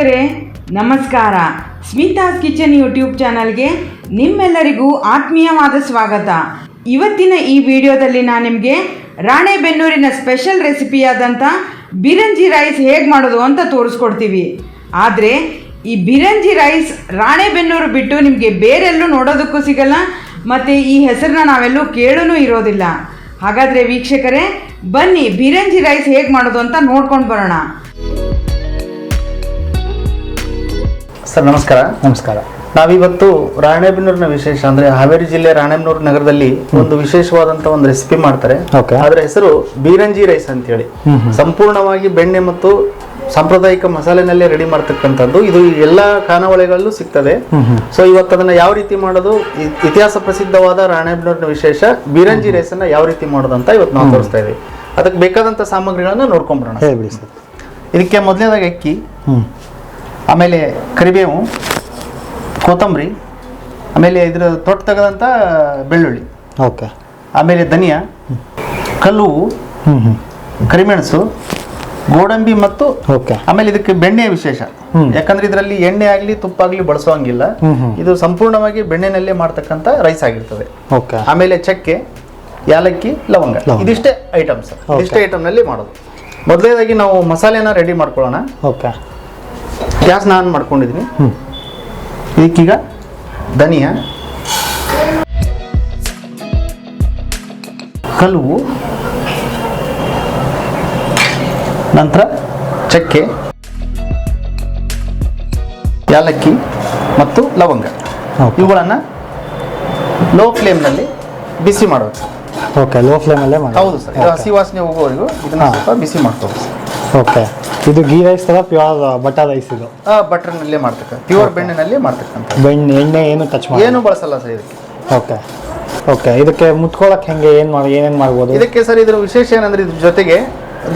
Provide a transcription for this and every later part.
ವೀಕ್ಷಕರೇ, ನಮಸ್ಕಾರ. Smitha's kitchen YouTube ಚಾನಲ್ಗೆ ನಿಮ್ಮೆಲ್ಲರಿಗೂ ಆತ್ಮೀಯವಾದ ಸ್ವಾಗತ. ಇವತ್ತಿನ ಈ ವಿಡಿಯೋದಲ್ಲಿ ನಾನು ನಿಮಗೆ ರಾಣೆಬೆನ್ನೂರಿನ ಸ್ಪೆಷಲ್ ರೆಸಿಪಿಯಾದಂಥ ಬಿರಂಜಿ ರೈಸ್ ಹೇಗೆ ಮಾಡೋದು ಅಂತ ತೋರಿಸ್ಕೊಡ್ತೀವಿ. ಆದರೆ, ಈ ಬಿರಂಜಿ ರೈಸ್ ರಾಣೆಬೆನ್ನೂರು ಬಿಟ್ಟು ನಿಮಗೆ ಬೇರೆಲ್ಲೂ ನೋಡೋದಕ್ಕೂ ಸಿಗಲ್ಲ, ಮತ್ತು ಈ ಹೆಸರನ್ನ ನಾವೆಲ್ಲೂ ಕೇಳೂ ಇರೋದಿಲ್ಲ. ಹಾಗಾದರೆ ವೀಕ್ಷಕರೇ, ಬನ್ನಿ ಬಿರಂಜಿ ರೈಸ್ ಹೇಗೆ ಮಾಡೋದು ಅಂತ ನೋಡ್ಕೊಂಡು ಬರೋಣ. ಸರ್ ನಮಸ್ಕಾರ. ನಮಸ್ಕಾರ. ನಾವಿವತ್ತು ರಾಣೆಬೆನ್ನೂರಿನ ವಿಶೇಷ ಅಂದ್ರೆ ಹಾವೇರಿ ಜಿಲ್ಲೆ ರಾಣೆಬೆನ್ನೂರು ನಗರದಲ್ಲಿ ಒಂದು ವಿಶೇಷವಾದಂತ ಒಂದು ರೆಸಿಪಿ ಮಾಡ್ತಾರೆ. ಅದರ ಹೆಸರು ಬೀರಂಜಿ ರೈಸ್ ಅಂತ ಹೇಳಿ ಸಂಪೂರ್ಣವಾಗಿ ಬೆಣ್ಣೆ ಮತ್ತು ಸಾಂಪ್ರದಾಯಿಕ ಮಸಾಲೆನಲ್ಲೇ ರೆಡಿ ಮಾಡ್ತಕ್ಕಂಥದ್ದು. ಇದು ಎಲ್ಲ ಖಾನಾವಳಿಗಳಲ್ಲೂ ಸಿಗ್ತದೆ. ಸೊ ಇವತ್ತು ಅದನ್ನ ಯಾವ ರೀತಿ ಮಾಡೋದು? ಇತಿಹಾಸ ಪ್ರಸಿದ್ಧವಾದ ರಾಣೆಬೆನ್ನೂರಿನ ವಿಶೇಷ ಬೀರಂಜಿ ರೈಸ್ ಅನ್ನ ಯಾವ ರೀತಿ ಮಾಡೋದು ಅಂತ ಇವತ್ತು ನಾವು ತೋರಿಸ್ತಾ ಇದ್ದೀವಿ ಅದಕ್ಕೆ ಬೇಕಾದಂತ ಸಾಮಗ್ರಿಗಳನ್ನ ನೋಡ್ಕೊಂಡ್ಬಿಡೋಣ ಇದಕ್ಕೆ ಮೊದಲನೇದಾಗಿ ಅಕ್ಕಿ. ಆಮೇಲೆ ಕರಿಬೇವು ಕೊತ್ತಂಬರಿ ಆಮೇಲೆ ಇದ್ರ ತೊಟ್ಟು ತೆಗೆದಂಥ ಬೆಳ್ಳುಳ್ಳಿ. ಓಕೆ. ಆಮೇಲೆ ಧನಿಯಾ ಕಲ್ಲು ಹ್ಞೂ ಕರಿಮೆಣಸು ಗೋಡಂಬಿ ಮತ್ತು ಓಕೆ. ಆಮೇಲೆ ಇದಕ್ಕೆ ಬೆಣ್ಣೆ ವಿಶೇಷ. ಯಾಕಂದ್ರೆ ಇದರಲ್ಲಿ ಎಣ್ಣೆ ಆಗಲಿ ತುಪ್ಪ ಆಗಲಿ ಬಳಸೋಂಗಿಲ್ಲ. ಇದು ಸಂಪೂರ್ಣವಾಗಿ ಬೆಣ್ಣೆನಲ್ಲೇ ಮಾಡ್ತಕ್ಕಂಥ ರೈಸ್ ಆಗಿರ್ತದೆ. ಓಕೆ. ಆಮೇಲೆ ಚಕ್ಕೆ ಯಾಲಕ್ಕಿ ಲವಂಗ. ಇದಿಷ್ಟೇ ಐಟಮ್ಸ್. ಇದಿಷ್ಟೇ ಐಟಮ್ನಲ್ಲಿ ಮಾಡೋದು. ಮೊದಲನೇದಾಗಿ ನಾವು ಮಸಾಲೆನ ರೆಡಿ ಮಾಡ್ಕೊಳ್ಳೋಣ. ಓಕೆ. ಗ್ಯಾಸ್ನ ಆನ್ ಮಾಡ್ಕೊಂಡಿದ್ದೀನಿ ಹ್ಞೂ ಇದಕ್ಕೀಗ ಧನಿಯಾ ಕಲುವು ನಂತರ ಚಕ್ಕೆ ಏಲಕ್ಕಿ ಮತ್ತು ಲವಂಗ. ಇವುಗಳನ್ನು ಲೋ ಫ್ಲೇಮ್ನಲ್ಲಿ ಬಿಸಿ ಮಾಡಬೇಕು ಓಕೆ ಲೋ ಫ್ಲೇಮಲ್ಲೇ ಮಾಡಿ ಹೌದು ಸರ್. ಇದು ಹಸಿ ವಾಸನೆ ಹೋಗೋವರೆಗೂ ಇದನ್ನು ಸ್ವಲ್ಪ ಬಿಸಿ ಮಾಡ್ಕೋಬೇಕು ಸರ್. ಓಕೆ. ಇದು ಗೀ ರೈಸ್ ತರ ಪ್ಯೂರ್ ಬಟರ್ ರೈಸ್ ಇದು. ಬಟರ್ನಲ್ಲೇ ಮಾಡ್ತಕ್ಕಂಥ ಪ್ಯೂರ್ ಬೆಣ್ಣಿನಲ್ಲಿ ಮಾಡ್ತಕ್ಕಂಥ ಬೆಣ್ಣೆ ಎಣ್ಣೆ ಏನು ಟಚ್ ಮಾಡಿ ಏನು ಬಳಸಲ್ಲ ಸರ್ ಇದಕ್ಕೆ. ಓಕೆ ಓಕೆ ಇದಕ್ಕೆ ಮುತ್ಕೊಳಕ್ ಹೆಂಗೆ ಏನು ಮಾಡಿ ಏನೇನು ಮಾಡ್ಬೋದು? ಇದಕ್ಕೆ ಸರ್ ಇದ್ರ ವಿಶೇಷ ಏನಂದ್ರೆ ಇದ್ರ ಜೊತೆಗೆ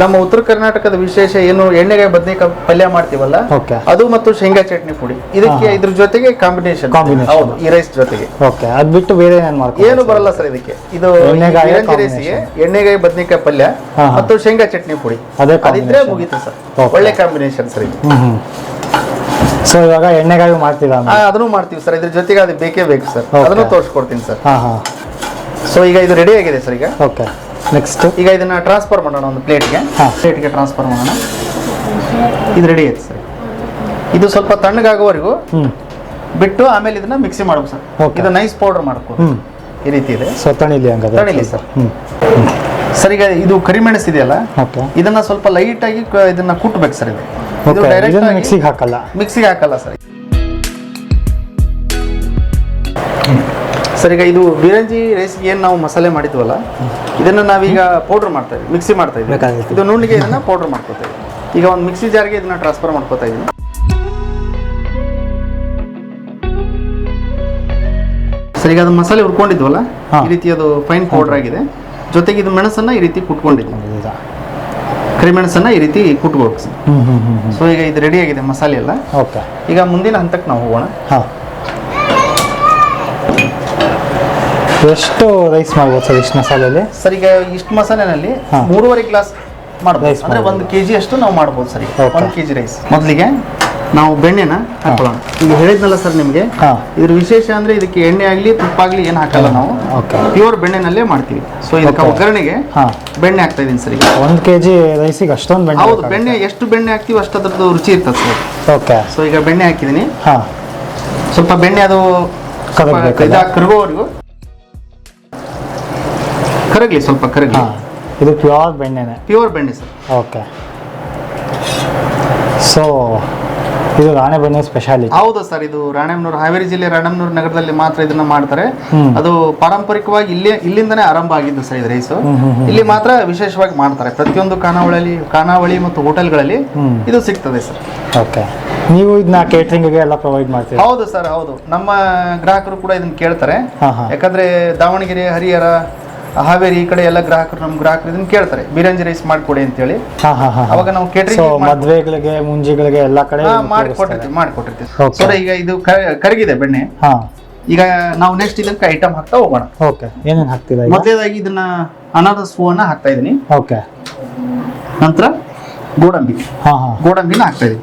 ನಮ್ಮ ಉತ್ತರ ಕರ್ನಾಟಕದ ವಿಶೇಷ ಏನು ಎಣ್ಣೆಗಾಯಿ ಬದನೆಕಾಯಿ ಪಲ್ಯ ಮಾಡ್ತೀವಲ್ಲ ಓಕೆ. ಅದು ಮತ್ತು ಶೇಂಗಾ ಚಟ್ನಿ ಪುಡಿ. ಇದಕ್ಕೆ ಇದ್ರ ಜೊತೆಗೆ ಕಾಂಬಿನೇಷನ್ ಹೌದು ಈ ರೈಸ್ ಜೊತೆಗೆ. ಓಕೆ ಅದು ಬಿಟ್ಟು ಬೇರೆ ಏನು ಏನು ಬರಲ್ಲ ಸರ್ ಇದಕ್ಕೆ. ಇದು ಎಣ್ಣೆಗಾಯಿ ಬದನೆಕಾಯಿ ಪಲ್ಯ. ಮತ್ತು ಶೇಂಗಾ ಚಟ್ನಿ ಪುಡಿ. ಅದೇ ಅದಿದ್ರೆ. ಮುಗೀತು ಸರ್. ಒಳ್ಳೆ ಕಾಂಬಿನೇಷನ್ ಸರ್ ಇದು. ಸೊ ಇವಾಗ ಎಣ್ಣೆಗಾಯಿ ಮಾಡ್ತೀರಾ ಅದನ್ನು ಮಾಡ್ತೀವಿ ಸರ್. ಇದ್ರ ಜೊತೆಗೆ ಅದು ಬೇಕೇ ಬೇಕು ಸರ್. ಅದನ್ನು ತೋರಿಸ್ಕೊಡ್ತೀನಿ ಸರ್. ಹಾಂ ಹಾಂ ಸೊ ಈಗ ಇದು ರೆಡಿ ಆಗಿದೆ ಸರ್ ಈಗ? ಓಕೆ. ನೆಕ್ಸ್ಟ್ ಈಗ ಇದನ್ನ ಟ್ರಾನ್ಸ್ಫರ್ ಮಾಡೋಣ ಒಂದು ಪ್ಲೇಟ್ಗೆ ಹಾ. ಪ್ಲೇಟ್ಗೆ ಟ್ರಾನ್ಸ್ಫರ್ ಮಾಡೋಣ. ಇದು ರೆಡಿ ಆಯ್ತು ಸರ್ ಇದು ಸ್ವಲ್ಪ ತಣ್ಣಗಾಗುವವರೆಗೂ ಬಿಟ್ಟು ಆಮೇಲೆ ಇದನ್ನ ಮಿಕ್ಸಿ ಮಾಡ್ಬೇಕು ಸರ್. ಇದು ನೈಸ್ ಪೌಡರ್ ಮಾಡ್ಕೋ ಈ ರೀತಿ ಇದೆ. ಸೊ ತಣಿಲಿ ಹಂಗಾದ್ರೆ. ತಣಿಲಿ ಸರ್. ಸರ್ ಈಗ ಇದು ಕರಿಮೆಣಸು ಇದೆಯಲ್ಲ ಓಕೆ ಇದನ್ನ ಸ್ವಲ್ಪ ಲೈಟ್ ಆಗಿ ಇದನ್ನ ಕುಟ್ಬೇಕು ಸರ್ ಇದು. ಡೈರೆಕ್ಟ್ ಮಿಕ್ಸಿಗೆ ಹಾಕಲ್ಲ. ಮಿಕ್ಸಿಗೆ ಹಾಕಲ್ಲ ಸರ್ ಸರ್ ಈಗ ಇದು ಬಿರಂಜಿ ರೈಸ್ಗೆ ಏನು ನಾವು ಮಸಾಲೆ ಮಾಡಿದ್ವಲ್ಲ ಇದನ್ನು ನಾವೀಗ ಪೌಡ್ರ್ ಮಾಡ್ತಾ ಇದ್ವಿ ಮಿಕ್ಸಿ ಮಾಡ್ತಾ ಇದ್ವಿ. ಇದು ನುಣ್ಣಿಗೆ ಇದನ್ನ ಪೌಡ್ರ್ ಮಾಡ್ಕೋತಾ ಇದ್ದೀವಿ ಈಗ ಒಂದು ಮಿಕ್ಸಿ ಜಾರ್ಗೆ ಇದನ್ನ ಟ್ರಾನ್ಸ್ಫರ್ ಮಾಡ್ಕೋತಾ ಇದ್ದೀನಿ ಸರ್ ಈಗ ಅದು ಮಸಾಲೆ ಹುರ್ಕೊಂಡಿದ್ವಲ್ಲ ಈ ರೀತಿ ಅದು ಫೈನ್ ಪೌಡ್ರ್ ಆಗಿದೆ. ಜೊತೆಗೆ ಇದು ಮೆಣಸನ್ನು ಈ ರೀತಿ ಕುಟ್ಕೊಂಡಿದ್ವಿ. ಕರಿಮೆಣಸನ್ನ ಈ ರೀತಿ ಕುಟ್ಬೇಕು ಸೊ ಈಗ ಇದು ರೆಡಿ ಆಗಿದೆ ಮಸಾಲೆ ಎಲ್ಲ. ಓಕೆ. ಈಗ ಮುಂದಿನ ಹಂತಕ್ಕೆ ನಾವು ಹೋಗೋಣ. ಹಾಂ. ಎಷ್ಟು ರೈಸ್ ಮಾಡ್ಬೋದು ಸರ್ ಇಷ್ಟು ಮಸಾಲೆಯಲ್ಲಿ ಸರ್ ಈಗ ಇಷ್ಟು ಮಸಾಲೆನಲ್ಲಿ ಹಾ. ಮೂರುವರೆ ಗ್ಲಾಸ್ ಮಾಡ್ಬೋದು. ಅಂದ್ರೆ. ಒಂದು ಕೆಜಿ ಅಷ್ಟು ನಾವು ಮಾಡ್ಬೋದು ಸರಿ Okay. ಒಂದು ಕೆಜಿ ರೈಸ್ ಮೊದಲಿಗೆ ನಾವು ಬೆಣ್ಣೆನ ಹಾಕೊಳ್ಳೋಣ. ಈಗ ಹೇಳಿದ್ನಲ್ಲ ಸರ್ ನಿಮಗೆ? ಹಾಂ. ಇದ್ರ ವಿಶೇಷ ಅಂದ್ರೆ ಇದಕ್ಕೆ ಎಣ್ಣೆ ಆಗಲಿ ತುಪ್ಪ ಆಗಲಿ ಏನು ಹಾಕಲ್ಲ ನಾವು. ಓಕೆ ಪ್ಯೂರ್ ಬೆಣ್ಣೆನಲ್ಲೇ ಮಾಡ್ತೀವಿ. ಸೊ ಇದಕ್ಕೆ Okay. ಒಗ್ಗರಣೆಗೆ ಹಾಂ. ಬೆಣ್ಣೆ ಹಾಕ್ತಾ ಇದೀನಿ ಸರಿ ಈಗ. ಒಂದು ಕೆ ಜಿ ರೈಸಿಗೆ ಅಷ್ಟೊಂದು ಬೆಣ್ಣೆ ಹೌದು ಬೆಣ್ಣೆ ಎಷ್ಟು ಬೆಣ್ಣೆ ಹಾಕ್ತೀವಿ ಅಷ್ಟು ಅದ್ರದ್ದು ರುಚಿ ಇರ್ತದೆ ಸರ್. ಓಕೆ ಸೊ ಈಗ ಬೆಣ್ಣೆ ಹಾಕಿದ್ದೀನಿ. ಹಾಂ. ಸ್ವಲ್ಪ ಬೆಣ್ಣೆ ಅದು ಕರಗ್ಬೇಕಲ್ಲ? ಇದಾಗ ಕರಗೋವರೆಗೂ ಕರಗಲಿ ಸ್ವಲ್ಪ ಕರಗಲಿ. ಹಾಂ ಇದು ಪ್ಯೂರ್ ಬೆಣ್ಣೆನೆ. ಪ್ಯೂರ್ ಬೆಣ್ಣೆ ಸರ್. ಓಕೆ. ಸೊ ಇದು ರಾಣೆಬೆನ್ನೂರು ಸ್ಪೆಷಾಲಿಟಿ ಹೌದು ಸರ್ ಇದು ರಾಣೆಬೆನ್ನೂರು ಹಾವೇರಿ ಜಿಲ್ಲೆ ರಾಣೆಬೆನ್ನೂರು ನಗರದಲ್ಲಿ ಮಾತ್ರ ಇದನ್ನ ಮಾಡ್ತಾರೆ. ಅದು ಪಾರಂಪರಿಕವಾಗಿ ಇಲ್ಲಿ ಇಲ್ಲಿಂದನೇ ಆರಂಭ ಆಗಿದ್ದು ಸರ್ ಇದು ರೈಸು. ಇಲ್ಲಿ ಮಾತ್ರ ವಿಶೇಷವಾಗಿ ಮಾಡ್ತಾರೆ. ಪ್ರತಿಯೊಂದು ಖಾನಾವಳಿಯಲ್ಲಿ ಖಾನಾವಳಿ ಮತ್ತು ಹೋಟೆಲ್ಗಳಲ್ಲಿ. ಇದು ಸಿಗ್ತದೆ ಸರ್. ಓಕೆ. ನೀವು ಇದನ್ನ ಕೇಟ್ರಿಂಗ್ಗೆ ಎಲ್ಲ ಪ್ರೊವೈಡ್ ಮಾಡ್ತೀರಾ? ಹೌದು ಸರ್ ಹೌದು. ನಮ್ಮ ಗ್ರಾಹಕರು ಕೂಡ ಇದನ್ನ ಕೇಳ್ತಾರೆ. ಯಾಕಂದ್ರೆ ದಾವಣಗೆರೆ ಹರಿಹರ ಹಾವೇರಿ ಈ ಕಡೆ ಎಲ್ಲ ಗ್ರಾಹಕರು ನಮ್ಮ ಗ್ರಾಹಕರು ಇದನ್ನ ಕೇಳ್ತಾರೆ ಬಿರಂಜಿ ರೈಸ್ ಮಾಡಿಕೊಡಿ ಅಂತ ಹೇಳಿ ಹಾಂ ಹಾಂ ಅವಾಗ ನಾವು catering ಮದ್ವೆಗಳಿಗೆ ಮುಂಜಿಗಳಿಗೆ ಎಲ್ಲ ಕಡೆ ಮಾಡಿಕೊಟ್ಟಿರ್ತೀವಿ ಮಾಡಿಕೊಟ್ಟಿರ್ತೀವಿ. ಸರ್ ಈಗ ಇದು ಕರಗಿದೆ ಬೆಣ್ಣೆ. ಹಾಂ. ಈಗ ನಾವು ನೆಕ್ಸ್ಟ್ ಇದಕ್ಕೆ ಐಟಮ್ ಹಾಕ್ತಾ ಹೋಗೋಣ. ಓಕೆ ಏನೇನು ಹಾಕ್ತಿಲ್ಲ ಮೊದಲೇದಾಗಿ ಇದನ್ನ ಅನಾನಸ್ ಹೂವನ್ನ ಹಾಕ್ತಾ ಇದೀನಿ. ಓಕೆ ನಂತರ ಗೋಡಂಬಿ. ಹಾ ಹಾ. ಗೋಡಂಬಿನ ಹಾಕ್ತಾ ಇದೀನಿ.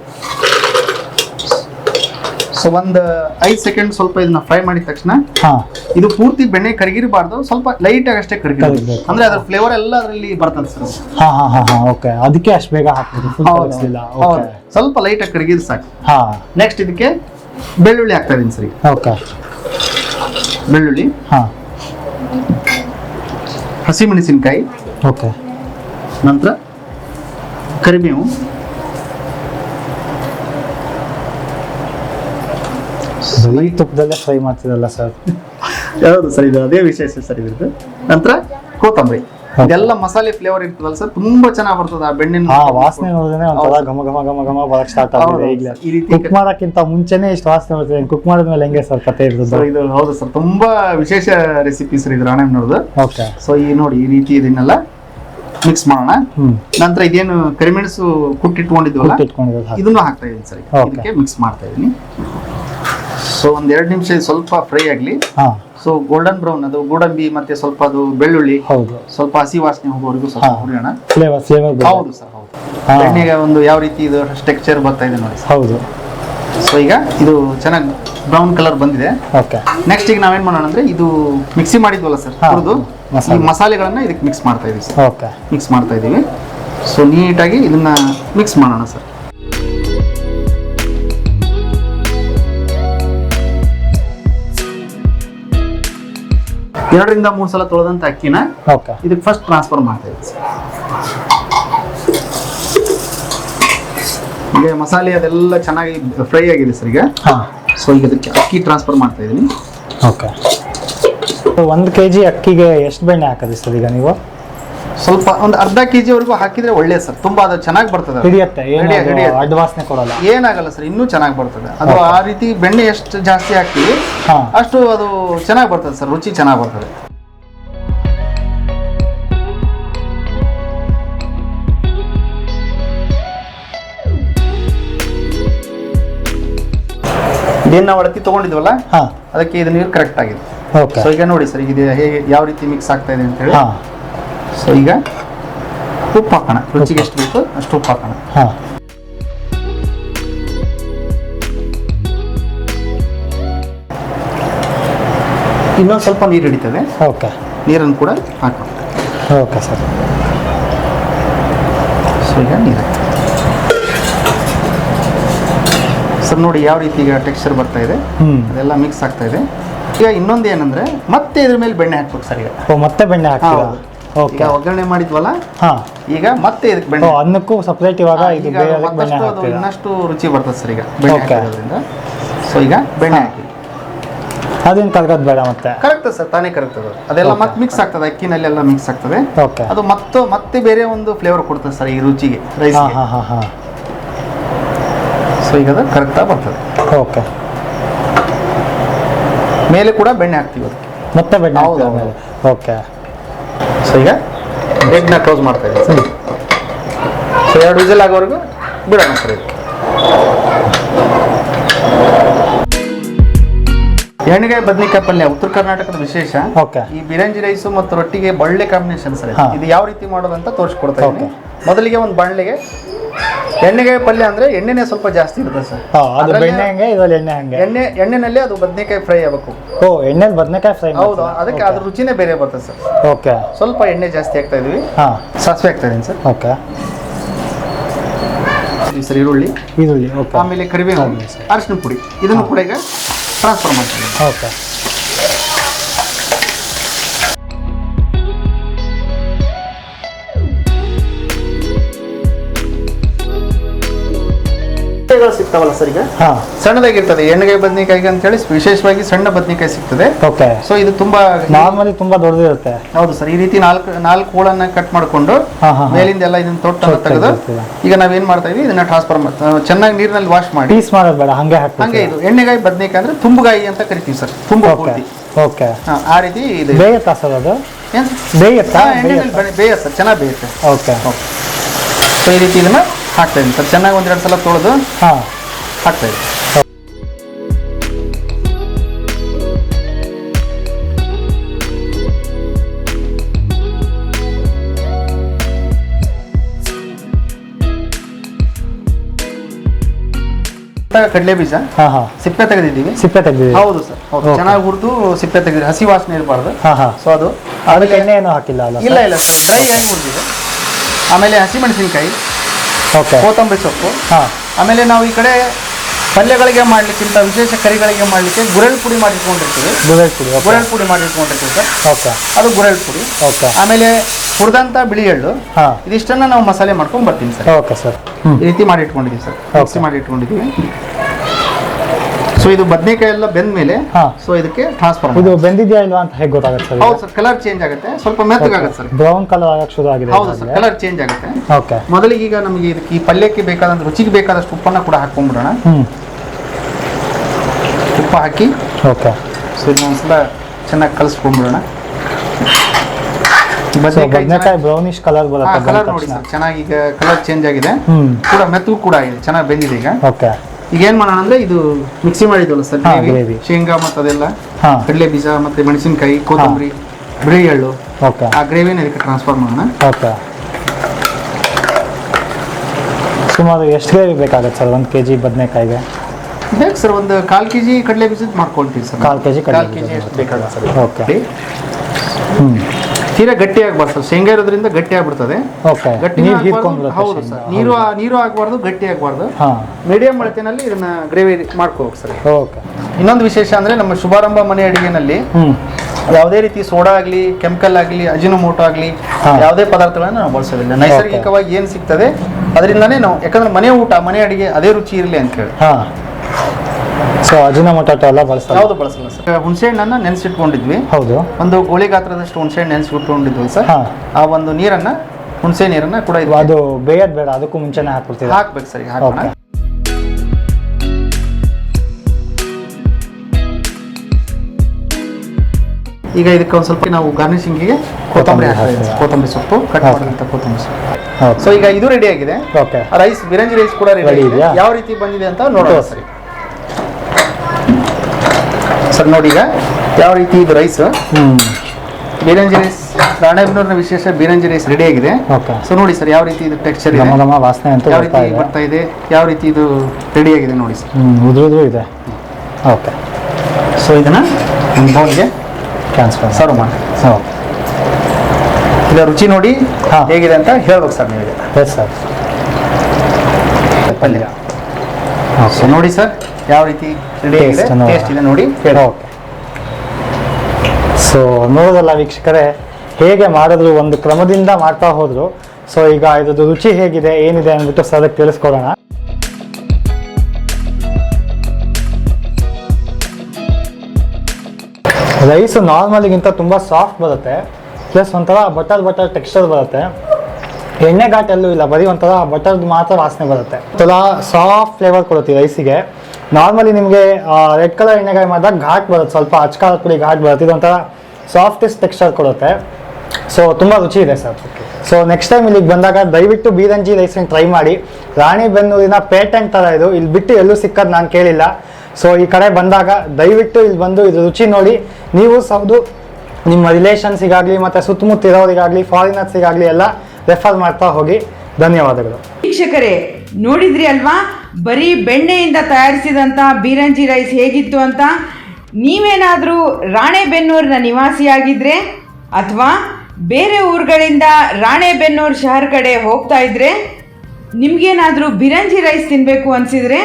ಸೊ ಒಂದು ಐದು ಸೆಕೆಂಡ್ ಸ್ವಲ್ಪ ಇದನ್ನ ಫ್ರೈ ಮಾಡಿದ ತಕ್ಷಣ ಹಾ. ಇದು ಪೂರ್ತಿ ಬೆಣ್ಣೆ ಕರಗಿರಬಾರ್ದು ಸ್ವಲ್ಪ ಲೈಟ್ ಆಗಿ ಅಷ್ಟೇ ಕರಗಿರ್ಬೇಕು. ಅಂದ್ರೆ ಅದ್ರ ಫ್ಲೇವರ್ ಎಲ್ಲ ಅದರಲ್ಲಿ ಬರ್ತದೆ ಸರ್ ಹಾ ಹಾ ಹಾ ಹಾ ಓಕೆ ಅದಕ್ಕೆ ಅಷ್ಟು ಬೇಗ ಹಾಕ್ಬೋದು ಓಕೆ ಸ್ವಲ್ಪ ಲೈಟ್ ಆಗಿ ಕರಗಿದ್ರೆ ಸಾಕು. ಹಾ. ನೆಕ್ಸ್ಟ್ ಇದಕ್ಕೆ ಬೆಳ್ಳುಳ್ಳಿ ಹಾಕ್ತಾ ಇದೀನಿ ಸರಿ ಓಕೆ ಬೆಳ್ಳುಳ್ಳಿ. ಹಾ. ಹಸಿಮೆಣಸಿನಕಾಯಿ. ಓಕೆ ನಂತರ ಕರಿಬೇವು. ಈ ತುಪ್ಪದಲ್ಲೇ ಫ್ರೈ ಮಾಡ್ತಿರಲ್ಲ ಸರ್ ಯಾವುದು ಸರ್ ಇದು? ಅದೇ ವಿಶೇಷ ಸರ್ ಇದ್ರದ್ದು. ನಂತರ ಕೊತ್ತಂಬರಿ. ಇದೆಲ್ಲ ಮಸಾಲೆ ಫ್ಲೇವರ್ ಇರ್ತದಲ್ಲ ಸರ್ ತುಂಬಾ ಚೆನ್ನಾಗಿ ಬರ್ತದೆ ಆ ಬೆಣ್ಣಿನ. ಆ ವಾಸನೆ ನೋಡಿದ್ರೆ ಒಂಥರ ಘಮ ಘಮ ಘಮ ಘಮ ಬರಕ್ ಸ್ಟಾರ್ಟ್ ಆಗಿದೆ ಈಗ ಈಗಲೇ. ಈ ರೀತಿ ಕುಕ್ ಮಾಡಕ್ಕಿಂತ ಮುಂಚೆನೆ ಇಷ್ಟು ವಾಸನೆ ಬರ್ತದೆ. ಕುಕ್ ಮಾಡಿದ್ಮೇಲೆ ಹೆಂಗೆ ಸರ್ ಕತೆ ಇರ್ತದೆ? ಸರ್ ಇದು ಹೌದು ಸರ್ ತುಂಬಾ ವಿಶೇಷ ರೆಸಿಪಿ ಸರ್ ಇದು ರಾಣೆಮ್ನವ್ರದ್ದು ಓಕೆ. ಸೊ ಈ ನೋಡಿ ಈ ರೀತಿ ಇದನ್ನೆಲ್ಲ ಮಿಕ್ಸ್ ಮಾಡೋಣ. ಹ್ಮ್. ನಂತರ ಇದೇನು ಕರಿಮೆಣಸು ಕುಟ್ಟಿಟ್ಕೊಂಡಿದ್ವಲ್ಲ? ಇಟ್ಕೊಂಡಿರೋದು ಇದನ್ನು ಹಾಕ್ತಾ ಇದೀನಿ ಸರ್. ಇದಕ್ಕೆ ಮಿಕ್ಸ್ ಮಾಡ್ತಾ ಇದೀನಿ. ಸೊ ಒಂದ್ ಎರಡು ನಿಮಿಷ ಸ್ವಲ್ಪ ಫ್ರೈ ಆಗ್ಲಿ. ಹಾ. ಸೊ ಗೋಲ್ಡನ್ ಬ್ರೌನ್ ಅದು ಗೋಡಂಬಿ ಮತ್ತೆ ಸ್ವಲ್ಪ ಅದು ಬೆಳ್ಳುಳ್ಳಿ ಹೌದು. ಸ್ವಲ್ಪ ಹಸಿ ವಾಸನೆ ಹೋಗೋವರೆಗೂ ಸ್ವಲ್ಪ ಹಾ. ಹುರಿಯೋಣ. ಫ್ಲೇವರ್ ಫ್ಲೇವರ್ ಹೌದು ಸರ್ ಹೌದು. ಹಾ. ಬೆಣ್ಣೆಗೆ ಒಂದು ಯಾವ ರೀತಿ ಇದು ಸ್ಟ್ರಕ್ಚರ್ ಬರ್ತಾ ಇದೆ ನೋಡಿ ಹೌದು. ಸೊ ಈಗ ಇದು ಚೆನ್ನಾಗಿ ಬ್ರೌನ್ ಕಲರ್ ಬಂದಿದೆ. ಓಕೆ ನೆಕ್ಸ್ಟ್ ಈಗ ನಾವೇನ್ ಮಾಡೋಣ ಅಂದ್ರೆ ಇದು ಮಿಕ್ಸಿ ಮಾಡಿದ್ವಲ್ಲ ಸರ್ ಹಾ, ಹುರಿದು ಈ ಮಸಾಲೆ. ಮಸಾಲೆಗಳನ್ನ ಇದಕ್ಕೆ ಮಿಕ್ಸ್ ಮಾಡ್ತಾ ಇದೀವಿ ಸರ್ ಓಕೆ ಮಿಕ್ಸ್ ಮಾಡ್ತಾ ಇದೀವಿ. ಸೊ ನೀಟಾಗಿ ಇದನ್ನ ಮಿಕ್ಸ್ ಮಾಡೋಣ ಸರ್ ಎರಡರಿಂದ ಮೂರು ಸಲ ತೊಳೆದಂತ ಅಕ್ಕಿನ ಓಕೆ. ಇದಕ್ಕೆ ಫಸ್ಟ್ ಟ್ರಾನ್ಸ್ಫರ್ ಮಾಡ್ತಾ ಈಗ ಮಸಾಲೆ ಅದೆಲ್ಲ ಚೆನ್ನಾಗಿ ಫ್ರೈ ಆಗಿದೆ ಸರ್ ಈಗ. ಹಾ. ಸೊ ಈಗ ಅದಕ್ಕೆ ಅಕ್ಕಿ ಟ್ರಾನ್ಸ್ಫರ್ ಮಾಡ್ತಾ ಇದ್ದೀನಿ ಓಕೆ. ಒಂದು ಕೆ ಜಿ ಅಕ್ಕಿಗೆ ಎಷ್ಟು ಬೆಣ್ಣೆ ಹಾಕೋದು ಸರ್ ಈಗ ನೀವು? ಸ್ವಲ್ಪ ಒಂದು ಅರ್ಧ ಕೆ ಜಿವರೆಗೂ ಹಾಕಿದ್ರೆ ಒಳ್ಳೆ ಸರ್. ತುಂಬಾ ಅದು ಚೆನ್ನಾಗಿ ಬರ್ತದೆ ಹಿಡಿಯತ್ತೆ. ಕೊಡಲ್ಲ. ಏನಾಗಲ್ಲ ಸರ್ ಇನ್ನೂ ಚೆನ್ನಾಗಿ ಬರ್ತದೆ. ಅದು ಆ ರೀತಿ ಬೆಣ್ಣೆ ಎಷ್ಟು ಜಾಸ್ತಿ ಹಾಕ್ತೀವಿ ಅಷ್ಟು ಅದು ಚೆನ್ನಾಗಿ ಬರ್ತದೆ ಸರ್ ರುಚಿ ಚೆನ್ನಾಗಿ ಬರ್ತದೆ. ಇದೇನು ನಾವು ಅಳತಿ ತಗೊಂಡಿದ್ವಲ್ಲ ಹಾ. ಅದಕ್ಕೆ ಇದು ನೀರು ಕರೆಕ್ಟ್ ಆಗಿದೆ. ಸೊ ಈಗ ನೋಡಿ ಸರ್ ಈಗ ಇದು ಹೇಗೆ ಯಾವ ರೀತಿ ಮಿಕ್ಸ್ ಆಗ್ತಾ ಇದೆ ಅಂತ ಹೇಳಿ. ಸೊ ಈಗ ಉಪ್ಪು ಹಾಕೋಣ ರುಚಿಗೆ ಎಷ್ಟು ಬೇಕು ಅಷ್ಟು ಉಪ್ಪು ಹಾಕೋಣ ಹಾ. ಇನ್ನೊಂದು ಸ್ವಲ್ಪ ನೀರು ಹಿಡಿತದೆ ಓಕೆ. ನೀರನ್ನು ಕೂಡ ಹಾಕೋಣ ಓಕೆ ಸರ್. ಸೊ ಈಗ ನೀರು. ಸರ್ ನೋಡಿ ಯಾವ ರೀತಿ ಈಗ ಟೆಕ್ಸ್ಚರ್ ಬರ್ತಾ ಇದೆ. ಅದೆಲ್ಲ ಮಿಕ್ಸ್ ಆಗ್ತಾ ಇದೆ. ಈಗ ಇನ್ನೊಂದು ಏನಂದ್ರೆ ಮತ್ತೆ ಇದ್ರ ಮೇಲೆ ಬೆಣ್ಣೆ ಹಾಕ್ಬೇಕು ಸರ್ ಈಗ. ಓ ಮತ್ತೆ ಬೆಣ್ಣೆ ಹಾಕ್ತಾ ಹೌದು. ಓಕೆ ಈಗ ಒಗ್ಗರಣೆ ಮಾಡಿದ್ವಲ್ಲ? ಹಾ. ಈಗ ಮತ್ತೆ ಇದಕ್ಕೆ ಬೆಣ್ಣೆ. ಅನ್ನಕ್ಕೂ ಸಪ್ರೇಟ್ ಇವಾಗ ಇದು ಈಗ ಮತ್ತಷ್ಟು ಅದು ಇನ್ನಷ್ಟು ರುಚಿ ಬರ್ತದೆ ಸರ್ ಈಗ ಬೆಣ್ಣೆ. ಹಾಕಿರೋದ್ರಿಂದ. ಸೊ ಈಗ ಬೆಣ್ಣೆ ಹಾಕಿ. ಅದೇನು ಕರ್ಗೋದು ಬೇಡ ಮತ್ತೆ? ಕರೆಕ್ಟ್ ಸರ್ ತಾನೇ ಕರೆಕ್ಟ್ ಅದು. ಅದೆಲ್ಲ ಮತ್ತೆ ಮಿಕ್ಸ್ ಆಗ್ತದೆ ಅಕ್ಕಿನಲ್ಲೆಲ್ಲ ಮಿಕ್ಸ್ ಆಗ್ತದೆ. ಓಕೆ ಅದು ಮತ್ತೆ ಮತ್ತೆ ಬೇರೆ ಒಂದು ಫ್ಲೇವರ್ ಕೊಡ್ತದೆ ಸರ್ ಈ ರುಚಿಗೆ ಹಾ ಹಾಂ ಹಾ ಹಾ ಹಾ. ಸೊ ಈಗ ಅದು ಕರೆಕ್ಟಾಗಿ ಬರ್ತದೆ. ಓಕೆ ಮೇಲೆ ಕೂಡ ಬೆಣ್ಣೆ ಹಾಕ್ತೀವಿ ಅದಕ್ಕೆ. ಮತ್ತೆ ಬೆಣ್ಣೆ ಹೌದು, ಹೌದು. ಓಕೆ ಸೊ ಈಗ ಎಗ್ನ ಕ್ಲೋಸ್ ಮಾಡ್ತಾ ಇದ್ದೀನಿ. ಸರ್ ಸೊ ಎರಡು ವಿಜಲ್ ಆಗೋವರೆಗೂ ಬಿಡೋಣ ಸರ್ ಇದು ಎಣ್ಣೆಗಾಯಿ ಬದ್ನಿಕಾಯಿ ಪಲ್ಯ ಉತ್ತರ ಕರ್ನಾಟಕದ ವಿಶೇಷ. ಈ ಬಿರಂಜಿ ರೈಸು ಮತ್ತು ರೊಟ್ಟಿಗೆ ಬಳ್ಳೆ ಕಾಂಬಿನೇಷನ್ ಸರ್ ಇದು. ಯಾವ ರೀತಿ ಮಾಡೋದಂತ ತೋರಿಸ್ಕೊಡ್ತಾ ಇದ್ದೀನಿ. ಮೊದಲಿಗೆ ಒಂದು ಬಾಣಲೆಗೆ ಎಣ್ಣೆಗಾಯಿ ಪಲ್ಯ ಅಂದ್ರೆ ಎಣ್ಣೆನೇ ಸ್ವಲ್ಪ ಜಾಸ್ತಿ ಇರುತ್ತೆ ಸರ್. ಹಾ ಅದು ಅದ್ರಲ್ಲೇ ಬೆಣ್ಣೆ ಹಂಗೆ ಇದ್ರಲ್ಲಿ ಎಣ್ಣೆ ಹಂಗೆ. ಎಣ್ಣೆ ಎಣ್ಣೆನಲ್ಲಿ ಅದು ಬದನೆಕಾಯಿ ಫ್ರೈ ಆಗಬೇಕು. ಓ ಎಣ್ಣೆಲಿ ಬದನೆಕಾಯಿ ಫ್ರೈ ಹೌದು ಅದಕ್ಕೆ ಅದ್ರ ರುಚಿನೇ ಬೇರೆ ಬರ್ತದೆ ಸರ್. ಓಕೆ. ಸ್ವಲ್ಪ ಎಣ್ಣೆ ಜಾಸ್ತಿ ಹಾಕ್ತಾ ಇದೀವಿ ಹಾ. ಸಾಸಿವೆ ಹಾಕ್ತಾ ಇದೀನಿ ಸರ್. ಓಕೆ. ಇದು ಸರ್ ಈರುಳ್ಳಿ ಈರುಳ್ಳಿ ಓಕೆ. ಆಮೇಲೆ ಕರಿಬೇವು ಅರಿಶಿನ ಪುಡಿ. ಇದನ್ನು ಕೂಡ ಈಗ ಟ್ರಾನ್ಸ್ಫರ್ ಮಾಡ್ತೀನಿ ಓಕೆ. ಬದನೆಕಾಯಿಗಳು ಸಿಗ್ತಾವಲ್ಲ ಸರ್ ಈಗ? ಹಾ. ಸಣ್ಣದಾಗಿರ್ತದೆ. ಎಣ್ಣೆಗಾಯಿ ಬದನೆಕಾಯಿಗೆ ಅಂತ ಹೇಳಿ ವಿಶೇಷವಾಗಿ ಸಣ್ಣ ಬದನೆಕಾಯಿ ಸಿಗ್ತದೆ. ಓಕೆ. ಸೊ ಇದು ತುಂಬಾ ನಾರ್ಮಲಿ ತುಂಬಾ ದೊಡ್ಡದಿರುತ್ತೆ. ಹೌದು ಸರ್. ಈ ರೀತಿ ನಾಲ್ಕು ನಾಲ್ಕು ಹೋಳನ್ನ ಕಟ್ ಮಾಡಿಕೊಂಡು ಹಾ, ಹಾ, ಹಾ. ಮೇಲಿಂದ ಎಲ್ಲ ಇದನ್ನ ತೊಟ್ಟನ್ನು ತೊಟ್ಟು ತೆಗೆದು. ಈಗ ನಾವೇನ್ ಮಾಡ್ತಾ ಇದೀವಿ? ಇದನ್ನ ಟ್ರಾನ್ಸ್ಫರ್ ಚೆನ್ನಾಗಿ ನೀರಿನಲ್ಲಿ ವಾಶ್ ಮಾಡಿ. ಪೀಸ್ ಮಾಡೋದು ಬೇಡ ಹಂಗೆ ಹಂಗೆ ಇದು. ಎಣ್ಣೆಗಾಯಿ ಬದನೆಕಾಯಿ ಅಂದ್ರೆ ತುಂಬುಗಾಯಿ ಅಂತ ಕರಿತೀವಿ ಸರ್. ತುಂಬು ಓಕೆ ಪೂರ್ತಿ. ಓಕೆ. ಹಾ, ಆ ರೀತಿ ಇದು ಬೇಯತ್ತಾ ಸರ್ ಅದು? ಏನ್ ಬೇಯತ್ತಾ? ಹಾ, ಎಣ್ಣೆನಲ್ಲಿ ಬೇಯ- ಸರ್. ಚೆನ್ನಾಗಿ ಬೇಯುತ್ತೆ. ಓಕೆ. ಸೊ ಈ ರೀತಿ ಇದನ್ನ ಹಾಕ್ತಾ ಇದ್ದೀನಿ. ಸರ್ ಚೆನ್ನಾಗಿ ಒಂದೆರಡು ಸಲ ತೊಳೆದು ಹಾ. ಹಾಕ್ತಾ ಇದ್ದೀನಿ. ಕಡಲೆ ಬೀಜ ಹಾ ಹಾ. ಸಿಪ್ಪೆ ತೆಗೆದಿದ್ದೀವಿ. ಸಿಪ್ಪೆ ತೆಗೆದಿದ್ದೀವಿ ಹೌದು ಸರ್ ಹೌದು. ಚೆನ್ನಾಗಿ ಹುರಿದು ಸಿಪ್ಪೆ ತೆಗೆದಿರಿ. ಹಸಿ ವಾಸನೆ ಇರಬಾರ್ದು. ಸೊ ಅದು ಅದಕ್ಕೆ ಎಣ್ಣೆ ಏನು ಹಾಕಿಲ್ಲ ಅಲ್ಲ ಇಲ್ಲ ಇಲ್ಲ ಸರ್ ಡ್ರೈ ಆಗಿ ಹುರಿದಿದೆ. ಆಮೇಲೆ ಹಸಿಮೆಣಸಿನ್ಕಾಯಿ. ಓಕೆ ಕೊತ್ತಂಬರಿ ಸೊಪ್ಪು. ಹಾಂ. ಆಮೇಲೆ ನಾವು ಈ ಕಡೆ ಪಲ್ಯಗಳಿಗೆ ಮಾಡ್ಲಿಕ್ಕಿಂತ ವಿಶೇಷ ಕರಿಗಳಿಗೆ ಮಾಡಲಿಕ್ಕೆ ಗುರೆಳ್ ಪುಡಿ ಮಾಡಿಟ್ಕೊಂಡಿರ್ತೀವಿ. ಗುರಳ್ ಪುಡಿ ಗುರೆಳ್ ಪುಡಿ ಮಾಡಿಟ್ಕೊಂಡಿರ್ತೀವಿ ಸರ್. ಓಕೆ ಅದು ಗುರೆಳ್ ಪುಡಿ. ಓಕೆ ಆಮೇಲೆ ಹುರಿದಂಥ ಬಿಳಿ ಎಳ್ಳು ಹಾಂ. ಇದಿಷ್ಟನ್ನ ನಾವು ಮಸಾಲೆ ಮಾಡ್ಕೊಂಡು ಬರ್ತೀನಿ ಸರ್. ಓಕೆ ಸರ್ ಈ ರೀತಿ ಮಾಡಿ ಇಟ್ಕೊಂಡಿದ್ದೀವಿ ಸರ್ ಮಿಕ್ಸಿ Okay. ಸೊ ಇದು ಬದನೆಕಾಯಿ ಎಲ್ಲ ಬೆಂದ ಮೇಲೆ. ಸೊ ಇದಕ್ಕೆ ಟ್ರಾನ್ಸ್ಫರ್ ಇದು ಬೆಂದಿದೆಯಾ ಇಲ್ವಾ ಅಂತ ಹೇಗೆ ಗೊತ್ತಾಗುತ್ತೆ ಸರ್? ಹೌದು ಸರ್ ಕಲರ್ ಚೇಂಜ್ ಆಗುತ್ತೆ. ಸ್ವಲ್ಪ ಮೆತ್ತಗಾಗುತ್ತೆ ಸರ್. ಬ್ರೌನ್ ಕಲರ್ ಆಗಕ್ಕೆ ಶುರು ಆಗಿದೆ ಹೌದು ಸರ್ ಕಲರ್ ಚೇಂಜ್ ಆಗುತ್ತೆ. ಓಕೆ ಮೊದಲಿಗೆ ಈಗ ನಮಗೆ ಇದಕ್ಕೆ ಈ ಪಲ್ಯಕ್ಕೆ ಬೇಕಾದಂತ ರುಚಿಗೆ ಬೇಕಾದಷ್ಟು ಉಪ್ಪನ್ನ ಕೂಡ ಹಾಕೊಂಡ್ಬಿಡೋಣ ಉಪ್ಪು ಹಾಕಿ. ಓಕೆ ಸೊ ಇದನ್ನ ಒಂದ್ಸಲ ಚೆನ್ನಾಗಿ ಕಲಿಸ್ಕೊಂಡ್ಬಿಡೋಣ. ಬದನೆಕಾಯಿ ಬ್ರೌನಿಶ್ ಕಲರ್ ಬರುತ್ತೆ ಕಲರ್ ನೋಡಿ ಸರ್ ಚೆನ್ನಾಗಿ ಈಗ ಕಲರ್ ಚೇಂಜ್ ಆಗಿದೆ. ಕೂಡ ಮೆತ್ತಗೂ ಕೂಡ ಆಗಿದೆ ಚೆನ್ನಾಗಿ ಬೆಂದಿದೆ ಈಗ. ಓಕೆ ಈಗ ಏನ್ ಮಾಡೋಣ ಅಂದ್ರೆ ಇದು ಮಿಕ್ಸಿ ಮಾಡಿದ್ವಲ್ಲ ಸರ್ ಹಾ, gravy. ಶೇಂಗಾ ಮತ್ತು ಅದೆಲ್ಲ ಹಾಂ. ಕಡಲೆ ಬೀಜ ಮತ್ತೆ ಮೆಣಸಿನಕಾಯಿ ಕೊತ್ತಂಬರಿ ಬಿಳಿ ಎಳ್ಳು. ಓಕೆ. ಆ ಗ್ರೇವಿನ ಇದಕ್ಕೆ ಟ್ರಾನ್ಸ್ಫರ್ ಮಾಡೋಣ. ಓಕೆ. ಸುಮಾರು ಎಷ್ಟು ಗ್ರೇವಿ ಬೇಕಾಗುತ್ತೆ ಸರ್ ಒಂದು ಕೆ ಜಿ ಬದನೆಕಾಯಿಗೆ? ಬೇಕು ಸರ್ ಒಂದು ಕಾಲ್ ಕೆ ಜಿ ಕಡಲೆ ಬೀಜದ ಮಾಡ್ಕೊಳ್ತೀವಿ ಸರ್ ಕಾಲ್ ಕೆಜಿ ಕಡ್ಲೆ ಕಾಲ್ ಕೆ ಜಿ ಎಷ್ಟು ಬೇಕಾಗುತ್ತೆ ಸರ್. ಓಕೆ. ಹ್ಞೂ ತೀರಾ ಗಟ್ಟಿ ಆಗ್ಬಾರ್ದು ಸರ್. ಶೇಂಗಾ ಇರೋದ್ರಿಂದ ಗಟ್ಟಿ ಆಗ್ಬಿಡ್ತದೆ. ಓಕೆ ಗಟ್ಟಿ ನೀರು ಹೀರ್ಕೊಂಡ್ಬಿಡುತ್ತೆ ಹೌದು ಸರ್. ನೀರು ನೀರು ಆಗಬಾರ್ದು ಗಟ್ಟಿ ಆಗಬಾರ್ದು. ಹಾಂ. ಮೀಡಿಯಂ ಅಳತೆನಲ್ಲಿ ಇದನ್ನ ಗ್ರೇವಿ ಮಾಡ್ಕೋಬೇಕು ಸರ್. ಓಕೆ ಇನ್ನೊಂದು ವಿಶೇಷ ಅಂದ್ರೆ ನಮ್ಮ ಶುಭಾರಂಭ ಮನೆ ಅಡಿಗೆನಲ್ಲಿ ಹ್ಞೂ ಯಾವುದೇ ರೀತಿ ಸೋಡಾ ಆಗಲಿ ಕೆಮಿಕಲ್ ಆಗಲಿ ಅಜಿನೋಮೋಟೋ ಆಗಲಿ ಹಾ. ಯಾವುದೇ ಪದಾರ್ಥಗಳನ್ನ ನಾವು ಬಳಸೋದಿಲ್ಲ. ನೈಸರ್ಗಿಕವಾಗಿ ಏನು ಸಿಗ್ತದೆ ಅದರಿಂದನೇ ನಾವು ಯಾಕಂದ್ರೆ ಮನೆ ಊಟ ಮನೆ ಅಡಿಗೆ ಅದೇ ರುಚಿ ಇರಲಿ ಅಂತ ಹೇಳಿ ಹಾಂ. ಸೊ ಅಜಿನ ಮೊಟಾಟೊ ಎಲ್ಲ ಬಳಸ್ತಾರೆ. ಹೌದು ಬಳಸಲ್ಲ ಸರ್. ಹುಣಸೆ ಹಣ್ಣನ್ನ ನೆನೆಸಿಟ್ಕೊಂಡಿದ್ವಿ. ಹೌದು. ಒಂದು ಗೋಳಿ ಗಾತ್ರದಷ್ಟು ಹುಣಸೆ ಹಣ್ಣು ನೆನೆಸಿಟ್ಕೊಂಡಿದ್ವಿ ಸರ್. ಹಾಂ. ಆ ಒಂದು ನೀರನ್ನ ಹುಣಸೆ ನೀರನ್ನ ಕೂಡ ಇದು ಅದು ಬೇಯದ್ ಬೇಡ ಅದಕ್ಕೂ ಮುಂಚೆನೆ ಹಾಕ್ಬಿಡ್ತೀವಿ ಹಾಕ್ಬೇಕು ಸರ್ ಈಗ ಹಾಕೋಣ. ಈಗ ಇದಕ್ಕೆ ಒಂದು ಸ್ವಲ್ಪ ನಾವು ಗಾರ್ನಿಶಿಂಗಿಗೆ ಕೊತ್ತಂಬರಿ ಹಾಕ್ತಾ ಇದ್ದೀವಿ ಕೊತ್ತಂಬರಿ ಸೊಪ್ಪು ಕಟ್ Okay. ಮಾಡಿದಂಥ ಕೊತ್ತಂಬರಿ ಸೊಪ್ಪು. ಸೊ ಈಗ ಇದು ರೆಡಿ ಆಗಿದೆ. ಓಕೆ. ರೈಸ್ ಬಿರಂಜಿ ರೈಸ್ ಕೂಡ ರೆಡಿ Ready ಇದೆ ಇದೆಯಾ? ಯಾವ ರೀತಿ ಬಂದಿದೆ ಅಂತ ನೋಡೋಣ ಸರಿ. ಸರ್ ನೋಡಿ ಈಗ ಯಾವ ರೀತಿ ಇದು ರೈಸ್ ಬೀರಂಜಿ ರೈಸ್ ರಾಣೆಬೆನ್ನೂರಿನ ವಿಶೇಷ ಬೀರಂಜಿ ರೈಸ್ ರೆಡಿ ಆಗಿದೆ. ಓಕೆ. ಸೊ ನೋಡಿ ಸರ್ ಯಾವ ರೀತಿ ಇದು ಟೆಕ್ಸ್ಚರ್ ಇದೆ? ವಾಸನೆ ಅಂತ ಯಾವ ರೀತಿ ಬರ್ತಾ ಇದೆ? ಯಾವ ರೀತಿ ಇದು ರೆಡಿ ಆಗಿದೆ ನೋಡಿ ಸರ್? ಉದುರು ಇದೆ. ಓಕೆ. ಸೊ ಇದನ್ನ ನಿಮ್ಮ ಬೌಲ್ಗೆ ಟ್ರಾನ್ಸ್ಫರ್ ಸರ್ವ್ ಮಾಡಿ. ಓಕೆ ಇದರ ರುಚಿ ನೋಡಿ ಹಾ. ಹೇಗಿದೆ ಅಂತ ಹೇಳ್ಬೇಕು ಸರ್ ನೀವು ಎಸ್ ಸರ್ ಪಲ್ಯ. ಸೊ ನೋಡಿ ಸರ್ ಯಾವ ರೀತಿ ಟೇಸ್ಟ್ ಇದೆ ನೋಡಿ. ಓಕೆ ಸೊ ನೋಡೋದಲ್ಲ ವೀಕ್ಷಕರೇ ಹೇಗೆ ಮಾಡಿದ್ರು ಒಂದು ಕ್ರಮದಿಂದ ಮಾಡ್ತಾ ಹೋದ್ರು. ಸೊ ಈಗ ಇದ್ರದ್ದು ರುಚಿ ಹೇಗಿದೆ ಏನಿದೆ ಅಂದ್ಬಿಟ್ಟು ಸದಕ್ಕೆ ತಿಳಿಸ್ಕೊಡೋಣ. ರೈಸ್ ನಾರ್ಮಲಿಗಿಂತ ತುಂಬ ಸಾಫ್ಟ್ ಬರುತ್ತೆ. ಪ್ಲಸ್ ಒಂಥರ ಬಟರ್ ಬಟರ್ ಟೆಕ್ಸ್ಚರ್ ಬರುತ್ತೆ. ಎಣ್ಣೆ ಘಾಟ್ ಎಲ್ಲೂ ಇಲ್ಲ ಬರೀ ಒಂಥರ ಬಟರ್ದು ಮಾತ್ರ ವಾಸನೆ ಬರುತ್ತೆ. ಒಂಥರ ಸಾಫ್ಟ್ ಫ್ಲೇವರ್ ಕೊಡುತ್ತೆ ರೈಸಿಗೆ ನಾರ್ಮಲಿ ನಿಮಗೆ ರೆಡ್ ಕಲರ್ ಎಣ್ಣೆಗಾಯಿ ಮಾಡಿದಾಗ ಘಾಟ್ ಬರುತ್ತೆ, ಸ್ವಲ್ಪ ಅಚ್ಕಾರದ ಪುಡಿ ಘಾಟ್ ಬರುತ್ತೆ, ಇದೊಂಥರ ಸಾಫ್ಟೆಸ್ಟ್ ಟೆಕ್ಸ್ಚರ್ ಕೊಡುತ್ತೆ. ಸೊ ತುಂಬ ರುಚಿ ಇದೆ ಸರ್. ಸೊ ನೆಕ್ಸ್ಟ್ ಟೈಮ್ ಇಲ್ಲಿಗೆ ಬಂದಾಗ ದಯವಿಟ್ಟು ಬೀರಂಜಿ ರೈಸನ್ನು ಟ್ರೈ ಮಾಡಿ. ರಾಣಿ ಬೆನ್ನೂರಿನ ಪೇಟೆಂಟ್ ಥರ ಇದು. ಇಲ್ಲಿ ಬಿಟ್ಟು ಎಲ್ಲೂ ಸಿಕ್ಕೋದು ನಾನು ಕೇಳಿಲ್ಲ. ಸೊ ಈ ಕಡೆ ಬಂದಾಗ ದಯವಿಟ್ಟು ಇಲ್ಲಿ ಬಂದು ಇದು ರುಚಿ ನೋಡಿ. ನೀವು ಸೌದು ನಿಮ್ಮ ರಿಲೇಷನ್ಸಿಗಾಗಲಿ ಮತ್ತು ಸುತ್ತಮುತ್ತ ಇರೋರಿಗಾಗಲಿ ಫಾರಿನರ್ಸಿಗಾಗಲಿ ಎಲ್ಲ ರೆಫರ್ ಮಾಡ್ತಾ ಹೋಗಿ. ಧನ್ಯವಾದಗಳು. ವೀಕ್ಷಕರೇ, ನೋಡಿದ್ರಿ ಅಲ್ವಾ? ಬರೀ ಬೆಣ್ಣೆಯಿಂದ ತಯಾರಿಸಿದಂಥ ಬೀರಂಜಿ ರೈಸ್ ಹೇಗಿತ್ತು ಅಂತ ನೀವೇನಾದರೂ ರಾಣೆಬೆನ್ನೂರಿನ ನಿವಾಸಿಯಾಗಿದ್ದರೆ ಅಥವಾ ಬೇರೆ ಊರುಗಳಿಂದ ರಾಣೆಬೆನ್ನೂರು ಶಹರ್ ಕಡೆ ಹೋಗ್ತಾ ಇದ್ರೆ ನಿಮಗೇನಾದರೂ ಬಿರಂಜಿ ರೈಸ್ ತಿನ್ನಬೇಕು ಅನಿಸಿದರೆ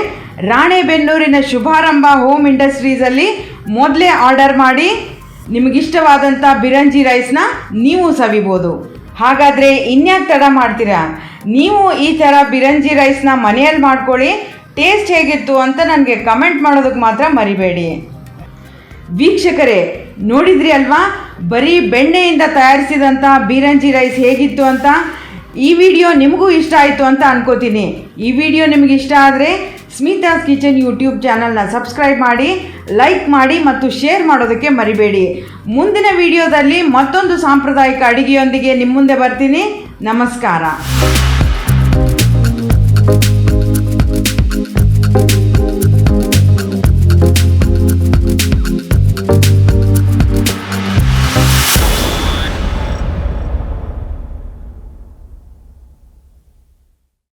ರಾಣೆಬೆನ್ನೂರಿನ ಶುಭಾರಂಭ ಹೋಮ್ ಇಂಡಸ್ಟ್ರೀಸಲ್ಲಿ ಮೊದಲೇ ಆರ್ಡರ್ ಮಾಡಿ ನಿಮಗಿಷ್ಟವಾದಂಥ ಬಿರಂಜಿ ರೈಸ್ನ ನೀವು ಸವಿಬೋದು. ಹಾಗಾದರೆ ಇನ್ಯಾಕೆ ತಡ ಮಾಡ್ತೀರಾ? ನೀವು ಈ ಥರ ಬಿರಂಜಿ ರೈಸ್ನ ಮನೆಯಲ್ಲಿ ಮಾಡ್ಕೊಳ್ಳಿ ಟೇಸ್ಟ್ ಹೇಗಿತ್ತು ಅಂತ ನನಗೆ ಕಮೆಂಟ್ ಮಾಡೋದಕ್ಕೆ ಮಾತ್ರ ಮರಿಬೇಡಿ. ವೀಕ್ಷಕರೇ, ನೋಡಿದ್ರಿ ಅಲ್ವಾ? ಬರೀ ಬೆಣ್ಣೆಯಿಂದ ತಯಾರಿಸಿದಂಥ ಬೀರಂಜಿ ರೈಸ್ ಹೇಗಿತ್ತು ಅಂತ? ಈ ವಿಡಿಯೋ ನಿಮಗೂ ಇಷ್ಟ ಆಯಿತು ಅಂತ ಅನ್ಕೋತೀನಿ. ಈ ವಿಡಿಯೋ ನಿಮಗೆ ಇಷ್ಟ ಆದರೆ ಸ್ಮಿತಾಸ್ ಕಿಚನ್ ಯೂಟ್ಯೂಬ್ ಚಾನಲ್ನ ಸಬ್ಸ್ಕ್ರೈಬ್ ಮಾಡಿ ಲೈಕ್ ಮಾಡಿ ಮತ್ತು ಶೇರ್ ಮಾಡೋದಕ್ಕೆ ಮರಿಬೇಡಿ. ಮುಂದಿನ ವಿಡಿಯೋದಲ್ಲಿ ಮತ್ತೊಂದು ಸಾಂಪ್ರದಾಯಿಕ ಅಡಿಗೆಯೊಂದಿಗೆ ನಿಮ್ಮ ಮುಂದೆ ಬರ್ತೀನಿ. ನಮಸ್ಕಾರ.